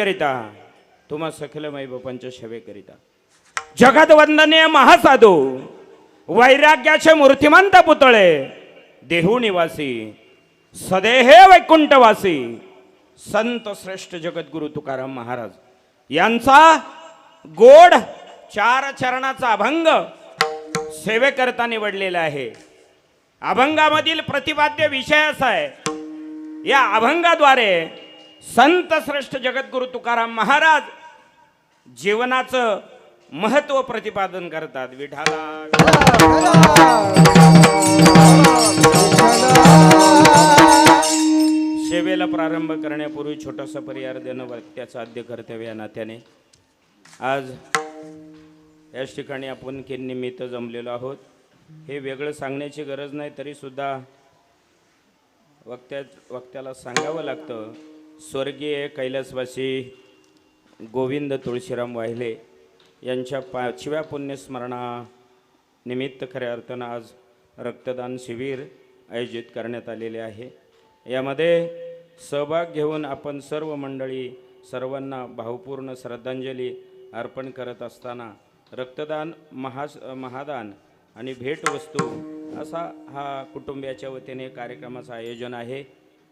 करिता तुम्हा सखल माई बापांच्या सेवेकरिता जगत वंदनीय महासाधू वैराग्याचे मूर्तिमंत पुतळे देहू निवासी सदेहे वैकुंठवासी संत श्रेष्ठ जगद्गुरु तुकाराम महाराज. यांचा गोड चार चरणाचा अभंग सेवेकरता निवडलेला आहे. अभंगामधील प्रतिपाद्य विषय असा आहे. या अभंगाद्वारे संत श्रेष्ठ जगद्गुरु तुकाराम महाराज जीवनाचं महत्त्व प्रतिपादन करतात. विठाला सेवेला प्रारंभ करण्यापूर्वी छोटासा परिहार देणं त्याचं आद्य कर्तव्य या नात्याने. आज याच ठिकाणी आपण के निमित्त जमलेलो आहोत. हे वेगळं सांगण्याची गरज नाही तरीसुद्धा वक्त्या वक्त्याला सांगावं लागतं. स्वर्गीय कैलासवासी गोविंद तुळशीराम वाहिले यांच्या पाचव्या पुण्यस्मरणा निमित्त खऱ्या अर्थानं आज रक्तदान शिबिर आयोजित करण्यात आलेले आहे. यामध्ये सहभाग घेऊन आपण सर्व मंडळी सर्वांना भावपूर्ण श्रद्धांजली अर्पण करत असताना रक्तदान महा महादान आणि भेटवस्तू असा हा कुटुंबियाच्या वतीने कार्यक्रमाचं आयोजन आहे.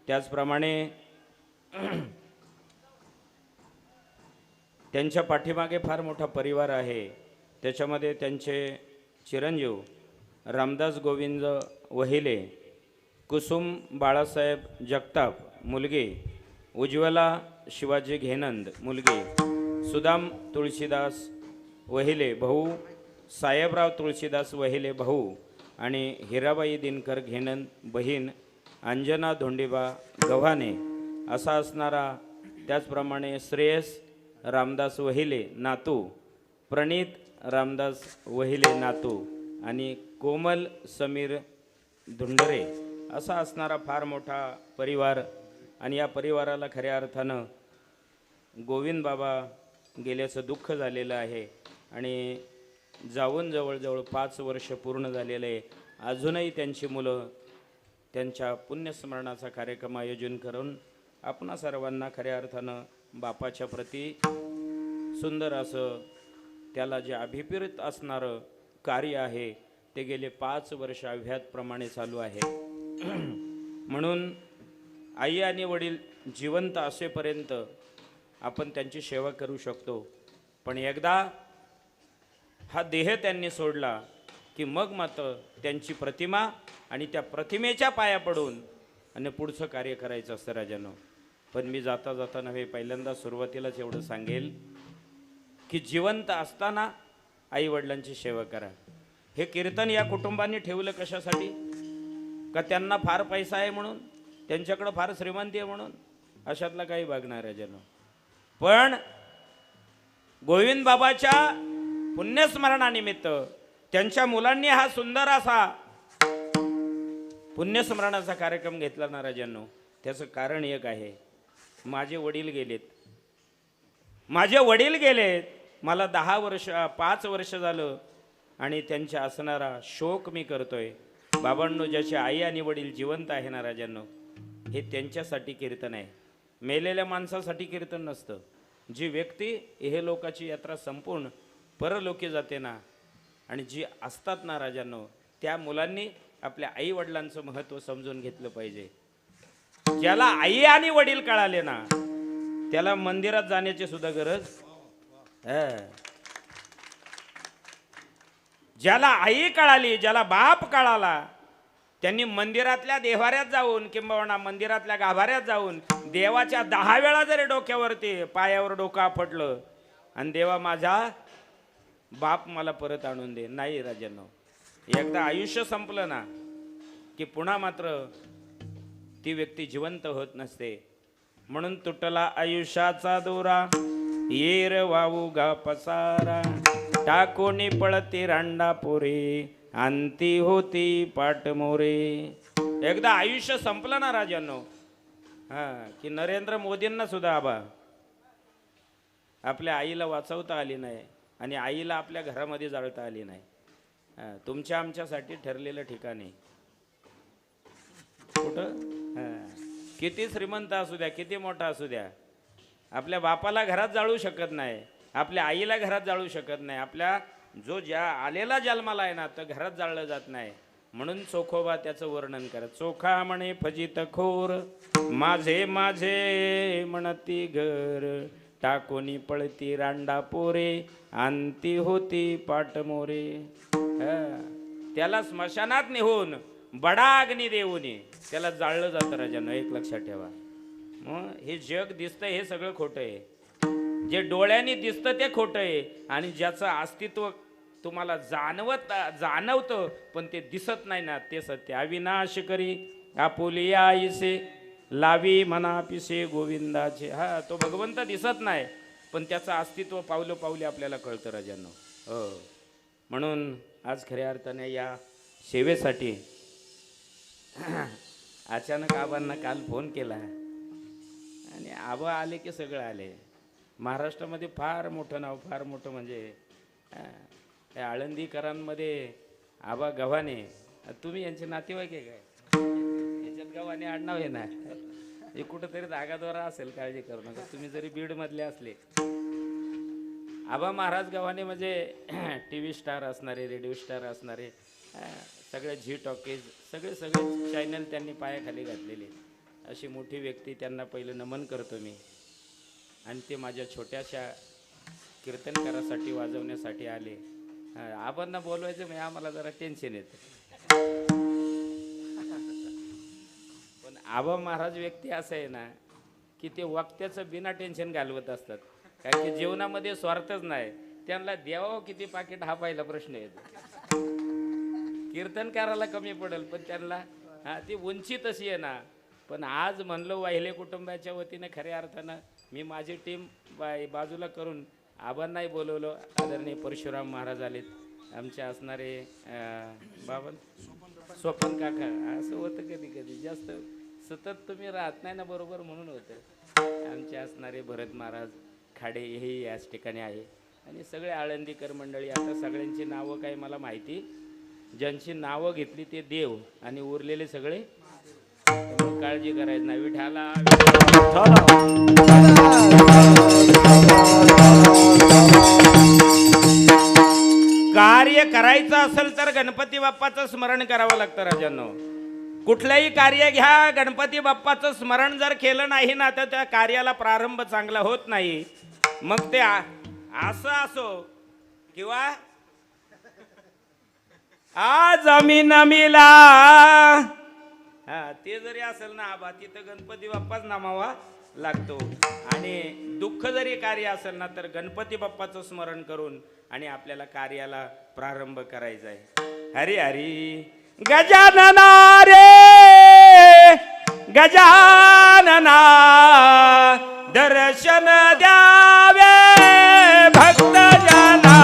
त्याचप्रमाणे त्यांच्या पाठीमागे फार मोठा परिवार आहे. त्याच्यामध्ये त्यांचे चिरंजीव रामदास गोविंद वहिले कुसुम बाळासाहेब जगताप मुलगी उज्ज्वला शिवाजी घेनंद मुलगी सुदाम तुळशीदास वहिले भाऊ साहेबराव तुळशीदास वहिले भाऊ आणि हिराबाई दिनकर घेनंद बहीण अंजना धोंडीबा गव्हाणे असा असणारा त्याचप्रमाणे श्रेयस रामदास वहिले नातू प्रणित रामदास वहिले नातू आणि कोमल समीर धुंडरे असा असणारा फार मोठा परिवार आणि या परिवाराला खऱ्या अर्थानं गोविंद बाबा गेल्याचं दुःख झालेलं आहे आणि जाऊन जवळजवळ पाच वर्ष पूर्ण झालेलं आहे. अजूनही त्यांची मुलं त्यांच्या पुण्यस्मरणाचा कार्यक्रम आयोजन करून आपणा सर्वांना खऱ्या अर्थानं बापाच्या प्रती सुंदर असं त्याला जे अभिप्रेत असणारं कार्य आहे ते गेले पाच वर्ष अव्यातप्रमाणे चालू आहे. म्हणून आई आणि वडील जिवंत असेपर्यंत आपण त्यांची सेवा करू शकतो. पण एकदा हा देह त्यांनी सोडला की मग मात्र त्यांची प्रतिमा आणि त्या प्रतिमेच्या पाया पडून आणि पुढचं कार्य करायचं असतं राजानं. पण मी जाता जाता नव्हे पहिल्यांदा सुरुवातीलाच एवढं सांगेल की जिवंत असताना आई वडिलांची सेवा करा. हे कीर्तन या कुटुंबाने ठेवलं कशासाठी? का त्यांना फार पैसा आहे म्हणून? त्यांच्याकडं फार श्रीमंती आहे म्हणून? अशातला काही भाग नाही राजानं पण गोविंद बाबाच्या पुण्यस्मरणानिमित्त त्यांच्या मुलांनी हा सुंदर असा पुण्यस्मरणाचा कार्यक्रम घेतला ना राजांनो. त्याचं कारण एक आहे. माझे वडील गेलेत. माझे वडील गेलेत. मला दहा वर्ष पाच वर्ष झालं आणि त्यांच्या असणारा शोक मी करतोय. बाबांनो ज्याची आई आणि वडील जिवंत आहे ना राजांनो हे त्यांच्यासाठी कीर्तन आहे. मेलेल्या माणसासाठी कीर्तन नसतं. जी व्यक्ती हे लोकाची यात्रा संपूर्ण परलोकी जाते ना आणि जी असतात ना राजांनो त्या मुलांनी आपल्या आई वडिलांचं महत्त्व समजून घेतलं पाहिजे. ज्याला आई आणि वडील कळाले ना त्याला मंदिरात जाण्याची सुद्धा गरज ज्याला आई कळाली ज्याला बाप कळाला त्यांनी मंदिरातल्या देवाऱ्यात जाऊन किंबहुना मंदिरातल्या गाभाऱ्यात जाऊन देवाच्या दहा वेळा जरी डोक्यावरती पायावर डोकं आपटलं आणि देवा माझा बाप मला परत आणून दे. नाही राजांनो एकदा आयुष्य संपलं ना की पुन्हा मात्र ती व्यक्ती जिवंत होत नसते. म्हणून तुटला आयुष्याचा दोरा. येर वाऊ गा पसारा. टाकोनी पळती रांडा पोरे अंती होती पाटमोरे. एकदा आयुष्य संपलं ना राजांनो. हा की नरेंद्र मोदींना सुद्धा आबा. आपल्या आईला वाचवता आली नाही आणि आईला आपल्या घरामध्ये जाळता आली नाही. हा, तुमच्या आमच्यासाठी ठरलेलं ठिकाण आहे. कुठं? किती श्रीमंत असू द्या किती मोठा असू द्या. आपल्या बापाला घरात जाळू शकत नाही आपल्या आईला घरात जाळू शकत नाही आपल्या जो ज्या आलेला जन्माला आहे ना तो घरात जाळलं जात नाही. म्हणून चोखोबा त्याचं वर्णन करत चोखा म्हणे फजित खोर माझे माझे म्हणती घर टाकोनी पळती रांडा पोरे आणती होती पाटमोरे. त्याला स्मशानात नेहून बडा अग्नी त्याला जाळलं जातं राजानं एक लक्षात ठेवा. मग हे जग दिसतंय हे सगळं खोटं आहे. जे डोळ्यांनी दिसतं ते खोटं आहे. आणि ज्याचं अस्तित्व तुम्हाला जाणवत जाणवतं पण ते दिसत नाही ना ते सत्य. अविनाश करी आपुली आईसे लावी म्हणा पिसे गोविंदाचे. हा तो भगवंत दिसत नाही पण त्याचं अस्तित्व पावलं पावले आपल्याला कळतं राजांनो. हो. म्हणून आज खऱ्या अर्थाने या सेवेसाठी अचानक आबांना काल फोन केला. आणि आबा आले की सगळं आले. महाराष्ट्रामध्ये फार मोठं नाव फार मोठं म्हणजे त्या आळंदीकरांमध्ये आबा गव्हाणे. तुम्ही यांचे नातेवाईक आहे काय? याच्यात गव्हाणे आडनाव आहे ना हे कुठंतरी जागाद्वारा असेल काळजी करू नका. तुम्ही जरी बीडमधले असले. आबा महाराज गव्हाणे म्हणजे टी व्ही स्टार असणारे रेडिओ स्टार असणारे सगळे झी टॉकीज सगळे सगळे चॅनल त्यांनी पायाखाली घातलेले अशी मोठी व्यक्ती त्यांना पहिलं नमन करतो मी. आणि ते माझ्या छोट्याशा कीर्तनकारासाठी वाजवण्यासाठी आले. अं, आबांना बोलवायचं म्हणजे आम्हाला जरा टेन्शन येतं. पण आबा महाराज व्यक्ती असं आहे ना की ते वक्त्याचं बिना टेन्शन घालवत असतात. कारण की जीवनामध्ये स्वार्थच नाही. त्यांना द्यावं किती पाकिट हा पहिला प्रश्न येतो. कीर्तनकाराला कमी पडेल पण त्यांना हा ती उंची तशी आहे ना. पण आज म्हणलो वाहिले कुटुंबाच्या वतीनं खऱ्या अर्थानं मी माझी टीम बा बाजूला करून आबांनाही बोलवलं. आदरणीय परशुराम महाराज आलेत. आमचे असणारे अं, बाबा स्वपन काका. असं होतं कधी कधी जास्त सतत तुम्ही राहत नाही ना बरोबर म्हणून होतं. आमचे असणारे भरत महाराज खाडे हेही याच ठिकाणी आहे. आणि सगळे आळंदीकर मंडळी आता सगळ्यांची नावं काही मला माहिती ज्यांची नावं घेतली ते देव आणि उरलेले सगळे काळजी करायची नाही. विठाला कार्य करायचं असेल तर गणपती बाप्पाचं स्मरण करावं लागतं राजांनो. कुठलंही कार्य घ्या गणपती बाप्पाचं स्मरण जर केलं नाही ना तर त्या कार्याला प्रारंभ चांगला होत नाही. मग ते असं असो किंवा आज आम्ही नमिला. हा ते जरी असेल ना आबा तिथं गणपती बाप्पाच नामावा लागतो. आणि दुःख जरी कार्य असेल ना तर गणपती बाप्पाचं स्मरण करून आणि आपल्याला कार्याला प्रारंभ करायचा आहे. हरी हरी. गजानना रे! गजानना दर्शन द्यावे भक्त जना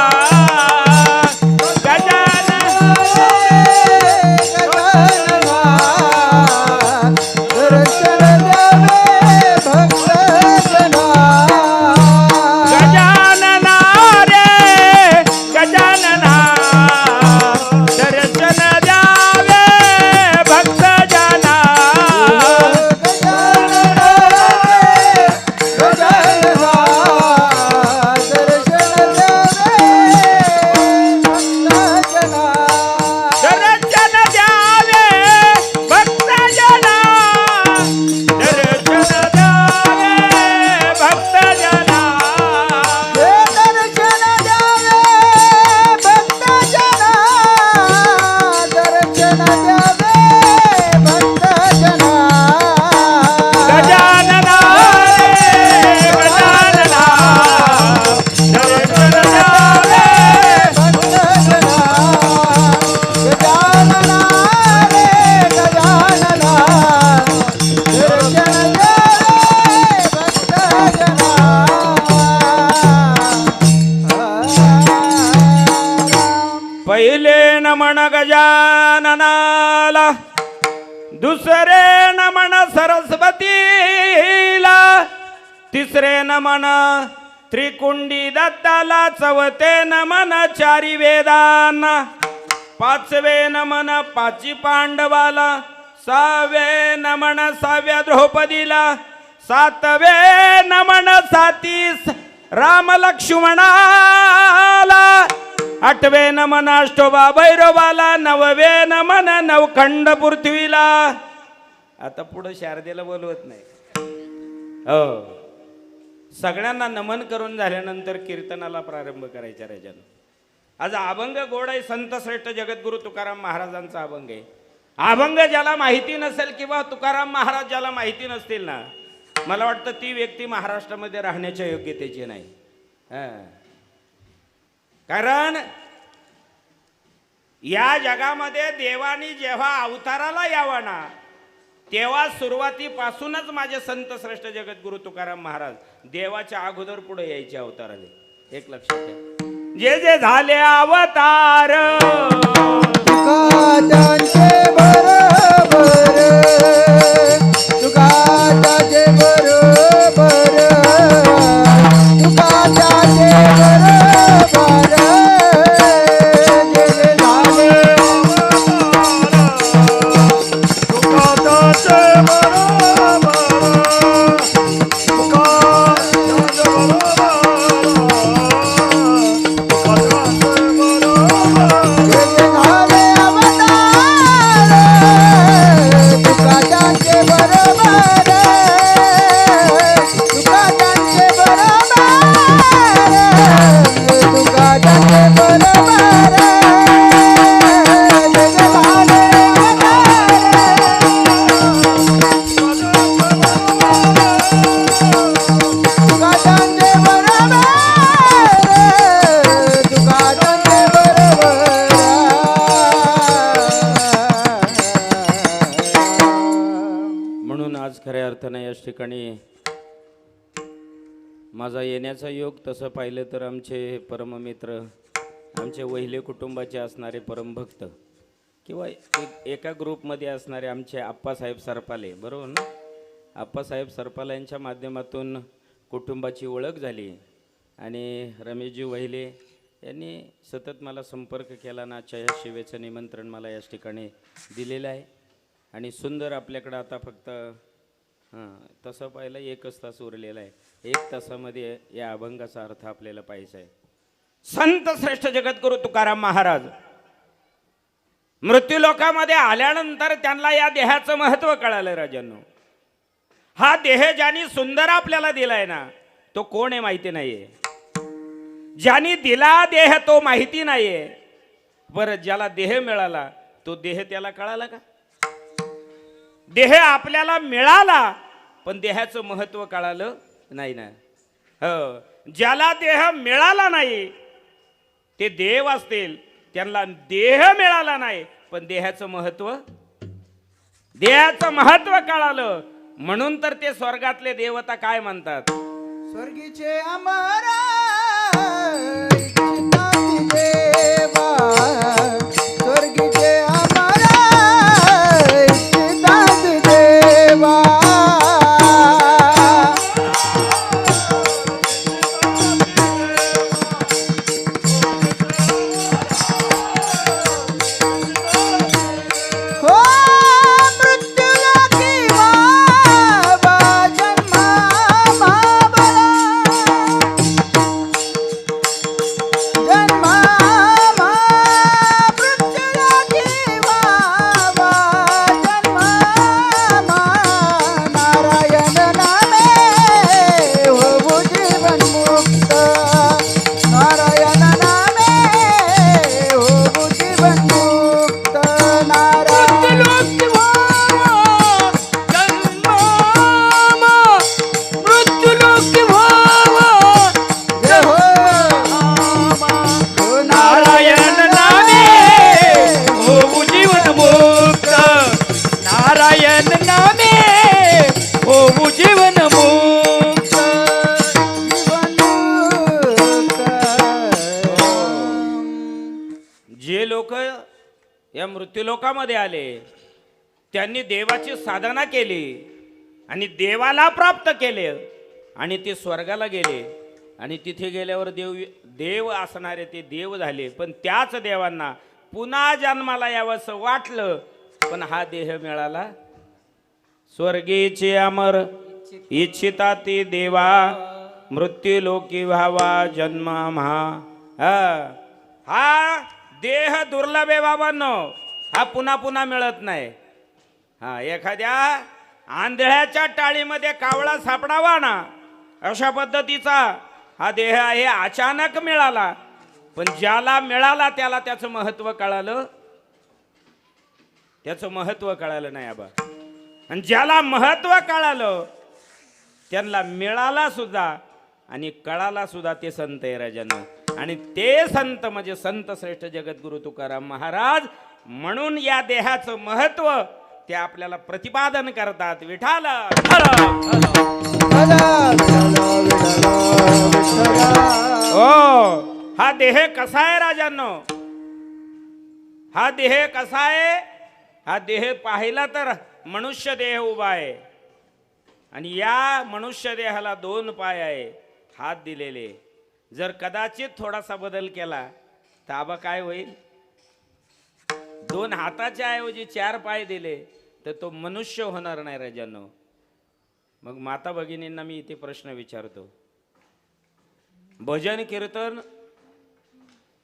कुंडी दत्ताला चवते नमन चारी वेदांना. पाचवे नमन पाची पांडवाला सहावे नमन सहाव्या द्रौपदीला सातवे नमन सातीस राम लक्ष्मणाला आठवे नमन अष्टोबा भैरवाला नववे नमन नवखंड पृथ्वीला. आता पुढं शारदेला बोलवत नाही. हो. सगळ्यांना नमन करून झाल्यानंतर कीर्तनाला प्रारंभ करायच्या राजानं आज अभंग गोड आहे संत श्रेष्ठ जगद्गुरु तुकाराम महाराजांचा अभंग आहे. अभंग ज्याला माहिती नसेल किंवा तुकाराम महाराज ज्याला माहिती नसतील ना मला वाटतं ती व्यक्ती महाराष्ट्रामध्ये राहण्याच्या योग्यतेची नाही. कारण या जगामध्ये देवानी जेव्हा अवताराला यावा ना तेव्हा सुरुवातीपासूनच माझे संत श्रेष्ठ जगद्गुरु तुकाराम महाराज देवाच्या अगोदर पुढे यायचे अवताराने. एक लक्षात घ्या जे जे झाले अवतार ठिकाणी माझा येण्याचा योग तसं पाहिलं तर आमचे परममित्र आमचे वहिले कुटुंबाचे असणारे परमभक्त किंवा एक एका ग्रुपमध्ये असणारे आमचे आप्पासाहेब सरपाले बरोबर ना? आप्पासाहेब सरपाले यांच्या माध्यमातून कुटुंबाची ओळख झाली आणि रमेशजी वहिले यांनी सतत मला संपर्क केला ना आजच्या या शिवेचं निमंत्रण मला याच ठिकाणी दिलेलं आहे. आणि सुंदर आपल्याकडं आता फक्त हां तसं पाहिलं एकच तास उरलेला आहे. एक तासामध्ये या अभंगाचा अर्थ आपल्याला पाहिजे आहे. संत श्रेष्ठ जगद्गुरु तुकाराम महाराज मृत्यूलोकामध्ये आल्यानंतर त्यांना या देहाचं महत्त्व कळालं राजांनो. हा देह ज्यानी सुंदर आपल्याला दिलाय ना तो कोण आहे माहिती नाहीये. ज्यानी दिला देह तो माहिती नाहीये. बरं ज्याला देह मिळाला तो देह त्याला कळाला का? देह आपल्याला मिळाला पण देहाचं महत्त्व कळालं नाही ना. हो ज्याला देह मिळाला नाही ते देव असतील. त्यांना देह मिळाला नाही पण देहाचं महत्त्व देहाचं महत्त्व कळालं. म्हणून तर ते स्वर्गातले देवता काय म्हणतात? स्वर्गीचे अमरा देवा त्या मृत्यूलोकामध्ये आले. त्यांनी देवाची साधना केली आणि देवाला प्राप्त केले आणि ते स्वर्गाला गेले. आणि तिथे गेल्यावर देव देव असणारे ते देव झाले. पण त्याच देवांना पुन्हा जन्माला यावंसं वाटलं. पण हा देह मिळाला स्वर्गीचे अमर. इच्छिता ती देवा मृत्यू लोकी व्हावा जन्म महा. हा. देह दुर्लभ आहे बाबांनो. हा पुन्हा पुन्हा मिळत नाही. हा एखाद्या आंधळ्याच्या टाळीमध्ये कावळा सापडावा ना अशा पद्धतीचा हा देह आहे अचानक मिळाला. पण ज्याला मिळाला त्याला त्याचं महत्त्व कळालं. त्याचं महत्त्व कळालं नाही आबा. आणि ज्याला महत्त्व कळालं त्यांना मिळाला सुद्धा आणि कळाला सुद्धा ते संत आहे आणि ते संत म्हणजे संत श्रेष्ठ जगद्गुरु तुकाराम महाराज म्हणून या देहाचं महत्त्व ते आपल्याला प्रतिपादन करतात. विठाल हो हा देह कसा आहे राजांनो? हा देह कसा आहे? हा देह पाहिला तर मनुष्य देह उभा आहे. आणि या मनुष्य देहाला दोन पाय आहे हात दिलेले. जर कदाचित थोडासा बदल केला तर आबा काय होईल? दोन हाताच्या ऐवजी चार पाय दिले तर तो मनुष्य होणार नाही राजांनो मग माता भगिनींना मी इथे प्रश्न विचारतो. भजन कीर्तन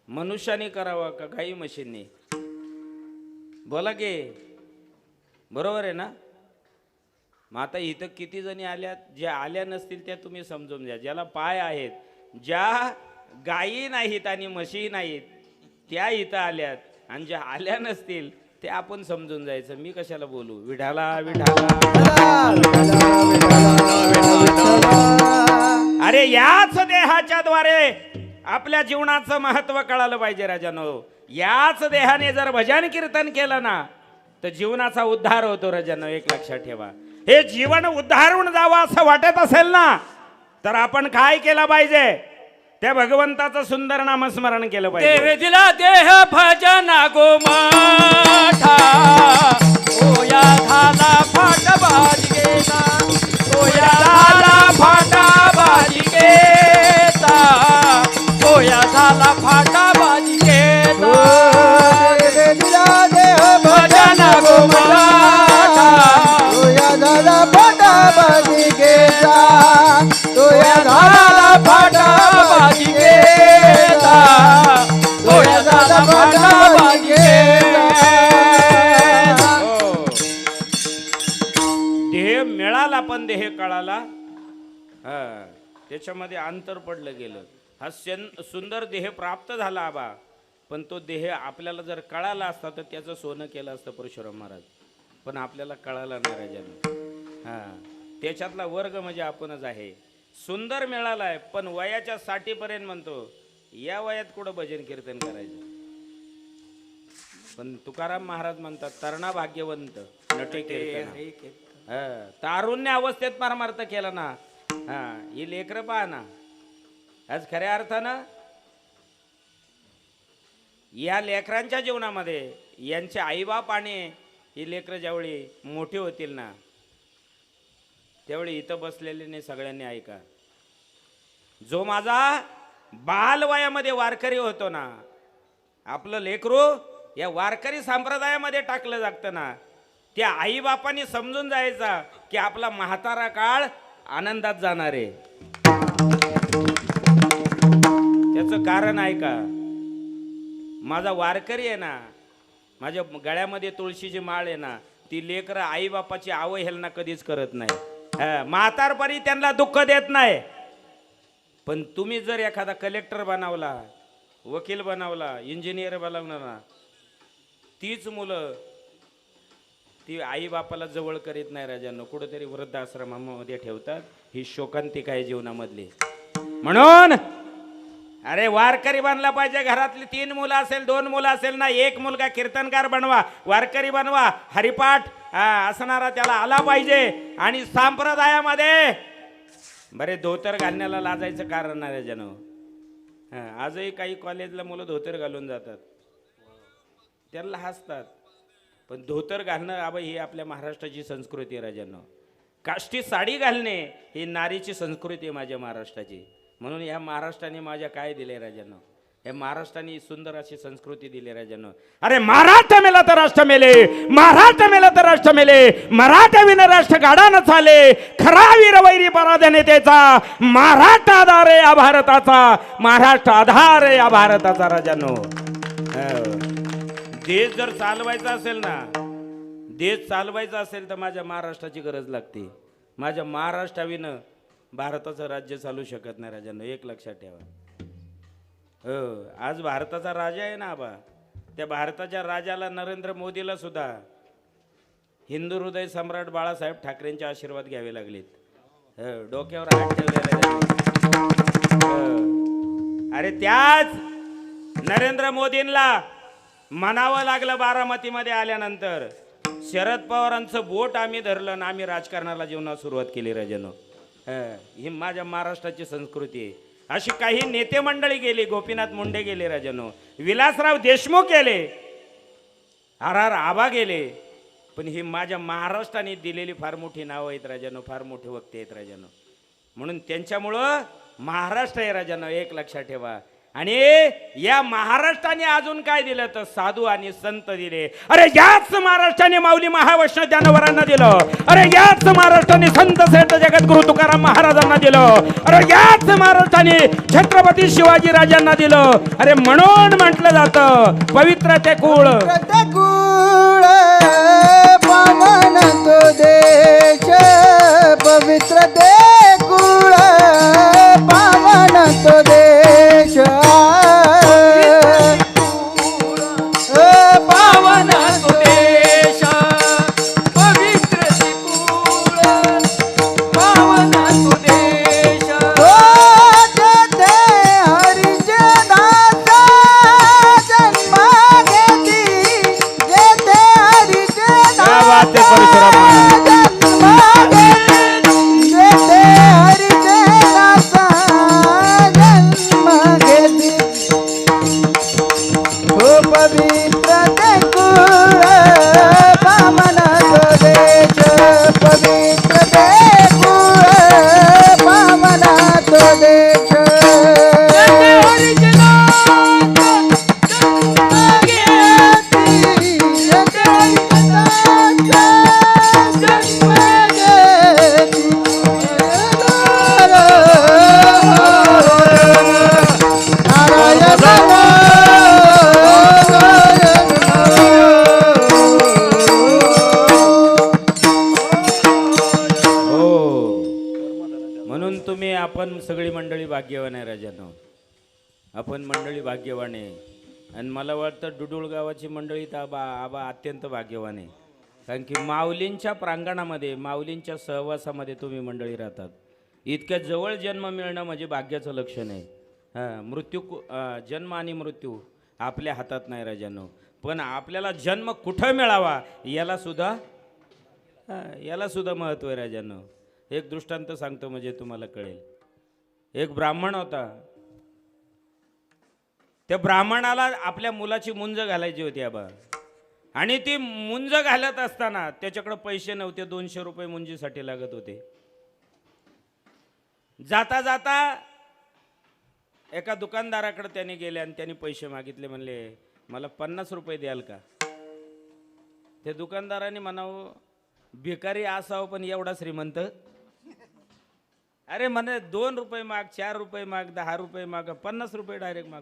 मनुष्याने करावं का गाई मशीनने? बोला की बरोबर आहे ना? मग आता इथं किती जणी आल्यात? ज्या आल्या नसतील त्या तुम्ही समजून घ्या. ज्याला पाय आहेत ज्या गायी नाहीत आणि म्हशी नाहीत त्या इथं आल्यात. आणि ज्या आल्या नसतील ते आपण समजून जायचं. मी कशाला बोलू? विढाला विढाला अरे याच देहाच्या द्वारे आपल्या जीवनाचं महत्त्व कळालं पाहिजे राजानो. याच देहाने जर भजन कीर्तन केलं ना तर जीवनाचा उद्धार होतो राजानो. एक लक्षात ठेवा. हे जीवन उद्धारून जावं असं वाटत असेल ना तर आपण काय केलं पाहिजे? त्या भगवंताचं सुंदर नामस्मरण केलं पाहिजे. देवे दिला देह भजना ओया झाला फाट बाजी गेला ओया झाला फाटा बाजी गेला ओया झाला फाटा बाजी गेला देह भजना तोया पण देह कळाला. हा त्याच्यामध्ये अंतर पडलं गेलं. हा सेन सुंदर देह प्राप्त झाला आबा. पण तो देह आपल्याला जर कळाला असता तर त्याचं सोनं केलं असतं परशुराम महाराज. पण आपल्याला कळाला नाही राजानं. हा त्याच्यातला वर्ग म्हणजे आपणच आहे. सुंदर मिळाला आहे पण वयाच्या साठीपर्यंत म्हणतो या वयात कुठं भजन कीर्तन करायचं? पण तुकाराम महाराज म्हणतात तरणा भाग्यवंत नटे हा, तारुण्य अवस्थेत परमार्थ केला ना. हा ही लेकरं पहा ना. आज खऱ्या अर्थानं या लेकरांच्या जीवनामध्ये यांचे आईबाप आणि ही लेकरं ज्यावेळी मोठी होतील ना त्यावेळी इथं बसलेले सगळ्यांनी ऐका. जो माझा बालवयामध्ये वारकरी होतो ना आपलं लेकरू या वारकरी संप्रदायामध्ये टाकलं जातं ना. त्या आईबापाने समजून जायचा की आपला म्हातारा काळ आनंदात जाणार आहे. त्याचं कारण आहे का? माझा वारकरी आहे ना माझ्या गळ्यामध्ये तुळशीची माळ आहे ना ती लेकरं आईबापाची अवहेलना कधीच करत नाही. म्हातारपणी त्यांना दुःख देत नाही. पण तुम्ही जर एखादा कलेक्टर बनवला वकील बनवला इंजिनियर बनवणार ना तीच मुलं ती आई बापाला जवळ करीत नाही राजांनो. कुठेतरी वृद्धाश्रमामध्ये ठेवतात. ही शोकांतिक आहे जीवनामधली. म्हणून अरे वारकरी बनला पाहिजे घरातली तीन मुलं असेल दोन मुलं असेल ना एक मुलगा कीर्तनकार बनवा वारकरी बनवा हरिपाठ हा, असणारा त्याला आला पाहिजे. आणि संप्रदायामध्ये बरे धोतर घालण्याला लाजायचं कारण नाही राजानो. आजही काही कॉलेजला मुलं धोतर घालून जातात. त्याला हसतात. पण धोतर घालणं आबा ही आपल्या महाराष्ट्राची संस्कृती आहे राजांनो. काष्टी साडी घालणे ही नारीची संस्कृती आहे माझ्या महाराष्ट्राची. म्हणून ह्या महाराष्ट्राने माझ्या काय दिले राजांनो? हे महाराष्ट्राने सुंदर अशी संस्कृती दिली राजानं. अरे महाराष्ट्र मेला तर राष्ट्र मेले महाराष्ट्र मेला तर राष्ट्र मेले मराठा विन राष्ट्र गाडानं झाले चाले खरा वीर वैरी पराधने त्याचा महाराष्ट्र आधार आहे या भारताचा महाराष्ट्र आधार आहे या भारताचा राजानो. हो. देश जर चालवायचा असेल ना देश चालवायचा असेल तर माझ्या महाराष्ट्राची गरज लागते. माझ्या महाराष्ट्राविनं भारताचं राज्य चालू शकत नाही राजानं एक लक्षात ठेवा. हो आज भारताचा राजा आहे ना आबा. त्या भारताच्या राजाला नरेंद्र मोदीला सुद्धा हिंदू हृदय सम्राट बाळासाहेब ठाकरेंचे आशीर्वाद घ्यावे लागलेत. हो, डोक्यावर हात ठेवलेला हो. अरे त्याच नरेंद्र मोदींना म्हणावं लागलं बारामतीमध्ये आल्यानंतर. शरद पवारांचं बोट आम्ही धरलं आणि आम्ही राजकारणाला जीवनात सुरुवात केली राजानो. ही माझ्या महाराष्ट्राची संस्कृती आहे. अशी काही नेते मंडळी गेली गोपीनाथ मुंडे गेले राजानो. विलासराव देशमुख गेले. आर आर आबा गेले. पण ही माझ्या महाराष्ट्राने दिलेली फार मोठी नावं आहेत राजानो फार मोठे वक्ते आहेत राजानो. म्हणून त्यांच्यामुळं महाराष्ट्र आहे राजानो एक लक्षात ठेवा. आणि या महाराष्ट्राने अजून काय दिलं? तर साधू आणि संत दिले. अरे याच महाराष्ट्राने माऊली महावैष्णव जानवरांना दिलं. अरे याच महाराष्ट्राने संत श्रेष्ठ जगद्गुरु तुकाराम महाराजांना दिलं. अरे याच महाराष्ट्राने छत्रपती शिवाजी राजांना दिलं. अरे म्हणून म्हटलं जातं पवित्र ते कुळ. भाग्यवान आहे. आणि मला वाटतं डुडुळ गावाची मंडळी तर आबा आबा अत्यंत भाग्यवान आहे. कारण की माऊलींच्या प्रांगणामध्ये माऊलींच्या सहवासामध्ये तुम्ही मंडळी राहतात. इतक्या जवळ जन्म मिळणं म्हणजे भाग्याचं लक्षण आहे. हां मृत्यू कु- जन्म आणि मृत्यू आपल्या हातात नाही राजांनो. पण आपल्याला जन्म कुठं मिळावा यालासुद्धा यालासुद्धा महत्त्व आहे राजांनो. एक दृष्टांत सांगतो म्हणजे तुम्हाला कळेल. एक ब्राह्मण होता त्या ब्राह्मणाला आपल्या मुलाची मुंज घालायची होती आबा. आणि ती मुंज घालत असताना त्याच्याकडे पैसे नव्हते दोनशे रुपये मुंजीसाठी लागत होते. जाता जाता एका दुकानदाराकडे त्याने गेले आणि त्यांनी पैसे मागितले म्हणले मला पन्नास रुपये द्याल का? त्या दुकानदाराने म्हणावं भिकारी असावं पण एवढा श्रीमंत. अरे म्हणे दोन रुपये माग चार रुपये माग दहा रुपये माग पन्नास रुपये डायरेक्ट माग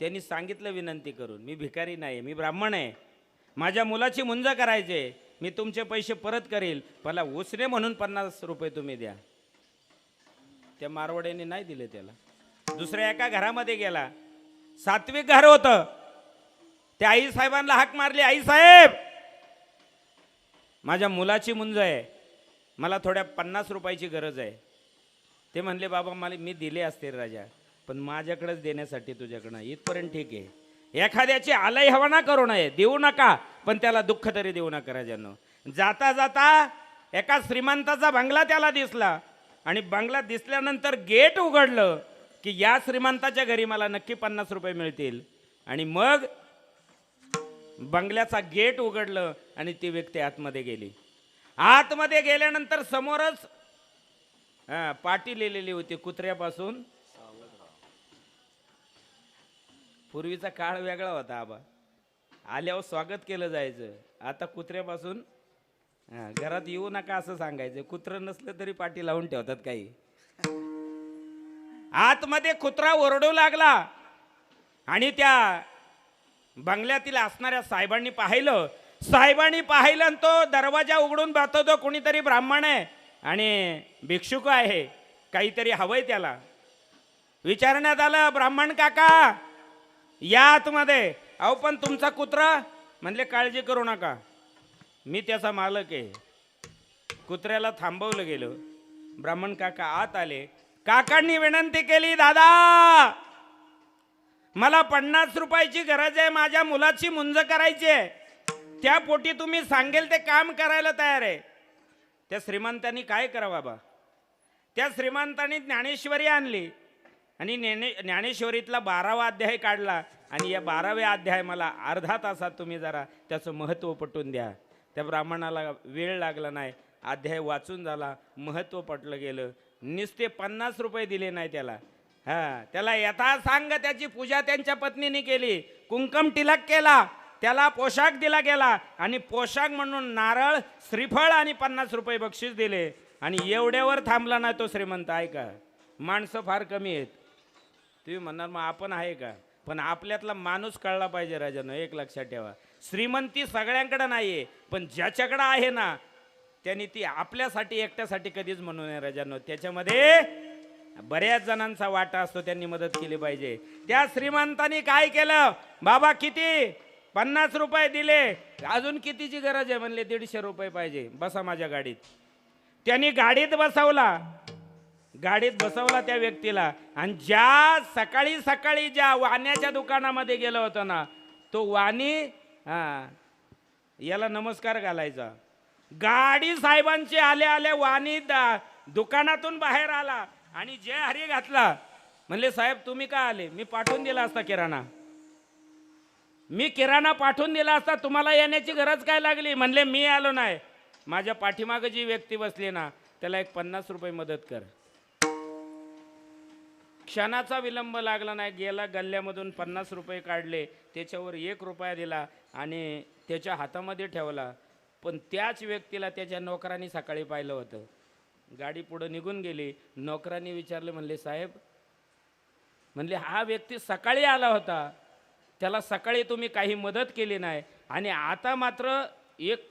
त्यांनी सांगितलं विनंती करून मी भिकारी नाही मी ब्राह्मण आहे. माझ्या मुलाची मुंज करायचे मी तुमचे पैसे परत करील मला उसने म्हणून पन्नास रुपये तुम्ही द्या. त्या मारवड्याने नाही दिले त्याला. दुसऱ्या एका घरामध्ये गेला. सात्विक घर होतं. त्या आई साहेबांना हाक मारली आई साहेब माझ्या मुलाची मुंज आहे. मला थोड्या पन्नास रुपयाची गरज आहे. ते म्हणले बाबा मला मी दिले असते राजा. पण माझ्याकडेच देण्यासाठी तुझ्याकडनं इथपर्यंत ठीक आहे. एखाद्याची आलय हवाना करू नये देऊ नका पण त्याला दुःख तरी देऊ नका राजांनो. जाता जाता एका श्रीमंताचा बंगला त्याला दिसला. आणि बंगला दिसल्यानंतर गेट उघडलं की या श्रीमंताच्या घरी मला नक्की पन्नास रुपये मिळतील. आणि मग बंगल्याचा गेट उघडलं आणि ती व्यक्ती आतमध्ये गेली. आतमध्ये गेल्यानंतर समोरच पाटी लिहिलेली होती कुत्र्यापासून. पूर्वीचा काळ वेगळा होता आबा. आल्यावर स्वागत केलं जायचं. आता कुत्र्यापासून घरात येऊ नका असं सांगायचं. कुत्रं नसलं तरी पाठी लावून ठेवतात काही. आतमध्ये कुत्रा ओरडू लागला. आणि त्या बंगल्यातील असणाऱ्या साहेबांनी पाहिलं. साहेबांनी पाहिलं आणि तो दरवाजा उघडून बसतो कोणीतरी ब्राह्मण आहे आणि भिक्षुक आहे. काहीतरी हवंय त्याला. विचारण्यात आलं ब्राह्मण काका या आतमध्ये. अहो पण तुमचा कुत्रा म्हणले काळजी करू नका. मी त्याचा मालक आहे. कुत्र्याला थांबवलं गेलं. ब्राह्मण काका आत आले. काकांनी विनंती केली दादा! मला पन्नास रुपयाची गरज आहे माझ्या मुलाची मुंज करायची आहे. त्या पोटी तुम्ही सांगेल ते काम करायला तयार आहे. त्या श्रीमंतांनी काय करा बाबा? त्या श्रीमंतांनी ज्ञानेश्वरी आणली. आणि ज्ञाने ज्ञानेश्वरीतला बारावा अध्याय काढला आणि या बाराव्या अध्याय मला अर्धा तासात तुम्ही जरा त्याचं महत्त्व पटवून द्या. त्या ब्राह्मणाला वेळ लागला नाही. अध्याय वाचून झाला महत्त्व पटलं गेलं. नुसते पन्नास रुपये दिले नाही त्याला. हा त्याला यथा सांग त्याची पूजा त्यांच्या पत्नीने केली. कुंकम टिलक केला त्याला पोशाख दिला गेला आणि पोशाख म्हणून नारळ श्रीफळ आणि पन्नास रुपये बक्षीस दिले. आणि एवढ्यावर थांबला नाही तो श्रीमंत ऐका. माणसं फार कमी आहेत. तुम्ही म्हणणार मग आपण आहे का? पण आपल्यातला माणूस कळला पाहिजे राजानं एक लक्षात ठेवा. श्रीमंती सगळ्यांकडे नाही आहे पण ज्याच्याकडं आहे ना त्यांनी ती आपल्यासाठी एकट्यासाठी कधीच म्हणू नये राजानो. त्याच्यामध्ये बऱ्याच जणांचा वाटा असतो त्यांनी मदत केली पाहिजे. त्या श्रीमंतांनी काय केलं? बाबा किती? पन्नास रुपये दिले. अजून कितीची गरज आहे? म्हणले दीडशे रुपये पाहिजे. बसा माझ्या गाडीत. त्यांनी गाडीत बसवला. गाडीत बसवला त्या व्यक्तीला. आणि ज्या सकाळी सकाळी ज्या वाण्याच्या दुकानामध्ये गेलो होतो ना तो वाणी हा याला नमस्कार घालायचा. गाडी साहेबांची आल्या आल्या वाणी दा- दुकानातून बाहेर आला आणि जे हरी घातला. म्हणले साहेब तुम्ही का आले? मी पाठवून दिला असता किराणा. मी किराणा पाठवून दिला असता तुम्हाला येण्याची गरज काय लागली? म्हणले मी आलो नाही. माझ्या पाठीमागं जी व्यक्ती बसली ना त्याला एक पन्नास रुपये मदत कर. क्षणाचा विलंब लागला नाही गेला गल्ल्यामधून पन्नास रुपये काढले त्याच्यावर एक रुपया दिला आणि त्याच्या हातामध्ये ठेवला. पण त्याच व्यक्तीला त्याच्या नोकरांनी सकाळी पाहिलं होतं. गाडी पुढं निघून गेली. नोकरांनी विचारले म्हणले साहेब म्हणले हा व्यक्ती सकाळी आला होता. त्याला सकाळी तुम्ही काही मदत केली नाही. आणि आता मात्र एक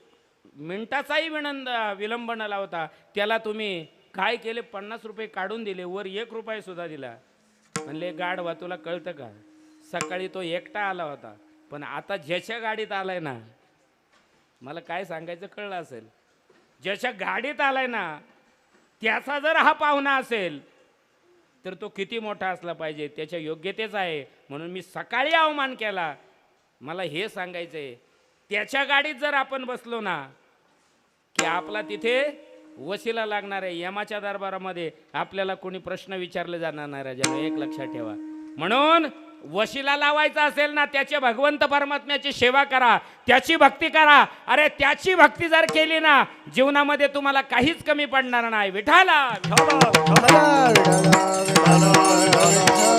मिनटाचाही विनंद विलंब न लावता त्याला तुम्ही काय केले? पन्नास रुपये काढून दिले वर एक रुपये सुद्धा दिला. म्हणले गाढवा तुला कळतं का? सकाळी तो एकटा आला होता पण आता ज्याच्या गाडीत आलाय ना मला काय सांगायचं कळलं असेल? ज्याच्या गाडीत आलाय ना त्याचा जर हा पाहुणा असेल तर तो किती मोठा असला पाहिजे त्याच्या योग्यतेच आहे. म्हणून मी सकाळी अवमान केला. मला हे सांगायचं आहे त्याच्या गाडीत जर आपण बसलो ना की आपला तिथे वशिला लागणार आहे यमाच्या दरबारामध्ये आपल्याला कोणी प्रश्न विचारले जाणार नाही राजा एक लक्षात ठेवा. म्हणून वशीला लावायचा असेल ना त्याच्या भगवंत परमात्म्याची सेवा करा त्याची भक्ती करा. अरे त्याची भक्ती जर केली ना जीवनामध्ये तुम्हाला काहीच कमी पडणार नाही. विठाला